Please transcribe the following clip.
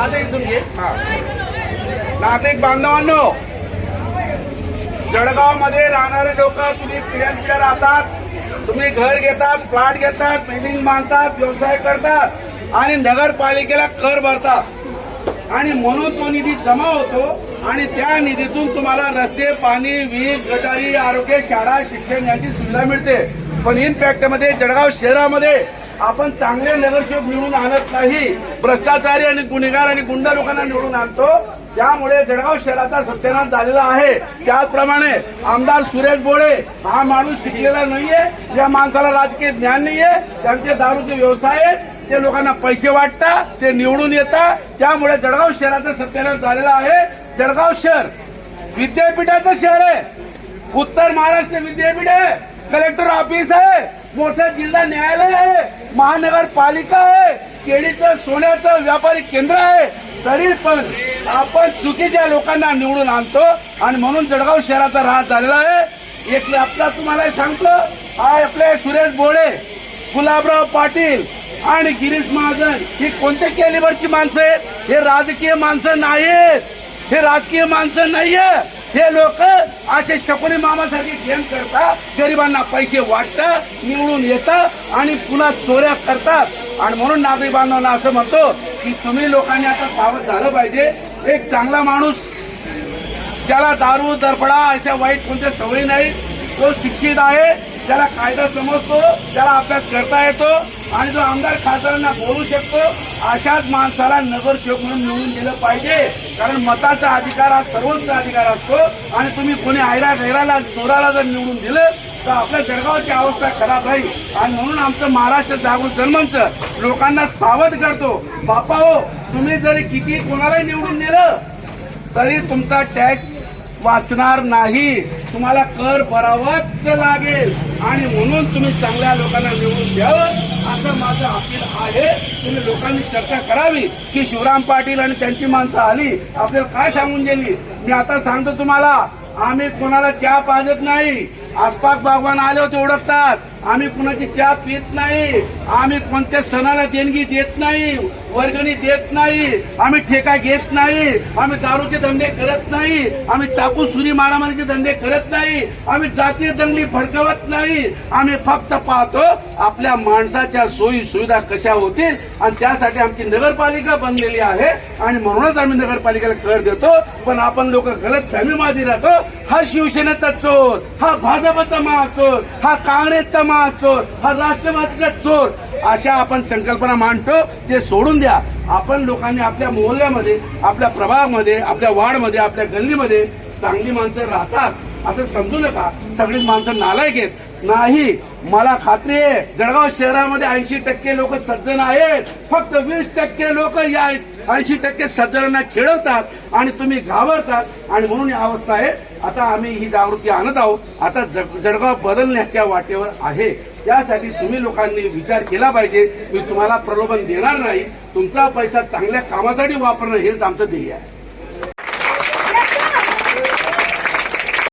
आता इथून घे. हा. नागरिक बांधवांनो जळगावमध्ये राहणारे लोक तुम्ही पिढ्यान पिढ्या राहतात. तुम्ही घर घेतात फ्लॅट घेतात बिल्डिंग बांधतात व्यवसाय करतात आणि नगरपालिकेला कर भरतात. आणि म्हणून तो निधी जमा होतो आणि त्या निधीतून तुम्हाला रस्ते पाणी वीज गटारी आरोग्य शाळा शिक्षण यांची सुविधा मिळते. पण इनमध्ये जळगाव शहरामध्ये आपण चांगले नगरसेवक निवडून आणत नाही भ्रष्टाचारी आणि गुन्हेगार आणि गुंड लोकांना निवडून आणतो. त्यामुळे जळगाव शहराचा सत्यानाश झालेला आहे. त्याचप्रमाणे आमदार सुरेश बोळे हा माणूस शिकलेला नाहीये या माणसाला राजकीय ज्ञान नाहीये त्यांचे दारूचे व्यवसाय आहेत ते लोकांना पैसे वाटतात ते निवडून येतात. त्यामुळे जळगाव शहराचा सत्यानाश झालेला आहे. जळगाव शहर विद्यापीठाचं शहर आहे. उत्तर महाराष्ट्र विद्यापीठ आहे. कलेक्टर ऑफिस आहे. मोठं जिल्हा न्यायालय आहे. महानगरपालिका आहे. केळीचं सोन्याचं व्यापारी केंद्र आहे. तरी पण आपण चुकीच्या लोकांना निवडून आणतो आणि म्हणून जळगाव शहराचा राहत झालेला आहे. एक आपला तुम्हाला सांगतो. हा आपले सुरेश बोळे गुलाबराव पाटील आणि गिरीश महाजन ही कोणत्या कॅलिबरची माणसं आहेत? हे राजकीय माणसं नाहीत हे राजकीय माणसं नाहीये हे लोक असे शकुनी मामासारखे गेम करतात गरिबांना पैसे वाटतात निवडून येतात आणि पुन्हा चोऱ्या करतात. आणि म्हणून नागरिक बांधवांना असं म्हणतो की तुम्ही लोकांनी आता सावध झालं पाहिजे. एक चांगला माणूस ज्याला दारू दरपडा अशा वाईट कोणत्या सवयी नाही तो शिक्षित आहे. ज्याला कायदा समजतो त्याला अभ्यास करता येतो आणि जो आमदार खासदारांना बोलू शकतो अशाच माणसाला नगरसेवक म्हणून निवडून दिलं पाहिजे. कारण मताचा अधिकार हा सर्वोच्च अधिकार असतो आणि तुम्ही कोणी आयरा गैराला चोराला जर निवडून दिलं तर आपल्या जळगावची अवस्था खराब राहील. आणि म्हणून आमचं महाराष्ट्र जागृत जन्मचं लोकांना सावध करतो. बापा हो तुम्ही जरी किती कोणालाही निवडून दिलं तरी तुमचा टॅक्स वाचणार नाही. तुम्हाला कर भरावाच लागेल. आणि म्हणून तुम्ही चांगल्या लोकांना निवडून द्यावं. असं माझं अपील आहे. तुम्ही लोकांनी चर्चा करावी की शिवराम पाटील आणि त्यांची माणसं आली. आपल्याला काय सांगून गेली? मी आता सांगतो तुम्हाला आम्ही कोणाला चहा पाजत नाही. आसपास बागवान आले होते ओळखतात. आम्ही कुणाची चहा पित नाही. आम्ही कोणत्या सणाला देणगी देत नाही वर्गणी देत नाही आम्ही ठेका घेत नाही आम्ही दारूचे धंदे करत नाही आम्ही चाकू सुरी मारामारीचे धंदे करत नाही आम्ही जातीय दंगली भडकवत नाही. आम्ही फक्त पाहतो आपल्या माणसाच्या सोयी सुविधा कशा होतील आणि त्यासाठी आमची नगरपालिका बनलेली आहे. आणि म्हणूनच आम्ही नगरपालिकेला कर देतो. पण आपण लोक गलत फॅमीमध्ये राहतो. हा शिवसेनेचा चोर हा भाजपचा महाचोर हा काँग्रेसचा महाचोर हा राष्ट्रवादीचा चोर अशा आपण संकल्पना मांडतो ते सोडून द्या. आपण लोकांनी आपल्या मोहल्ल्यामध्ये आपल्या प्रभागामध्ये आपल्या वार्डमध्ये आपल्या गल्लीमध्ये चांगली माणसं राहतात असं समजू नका. सगळीच माणसं नालायक आहेत. नाही. मला खात्री आहे जळगाव शहरामध्ये ऐंशी टक्के लोक सज्जन आहेत. फक्त वीस टक्के लोक या ऐंशी टक्के सज्जनांना खेळवतात आणि तुम्ही घाबरतात. आणि म्हणून ही अवस्था आहे. आता आम्ही ही जागृती आणत आहोत. आता जग- जळगाव बदलण्याच्या वाटेवर आहे. त्यासाठी तुम्ही लोकांनी विचार केला पाहिजे. मी तुम्हाला प्रलोभन देणार नाही. तुमचा पैसा चांगल्या कामासाठी वापरणं हेच आमचं ध्येय आहे.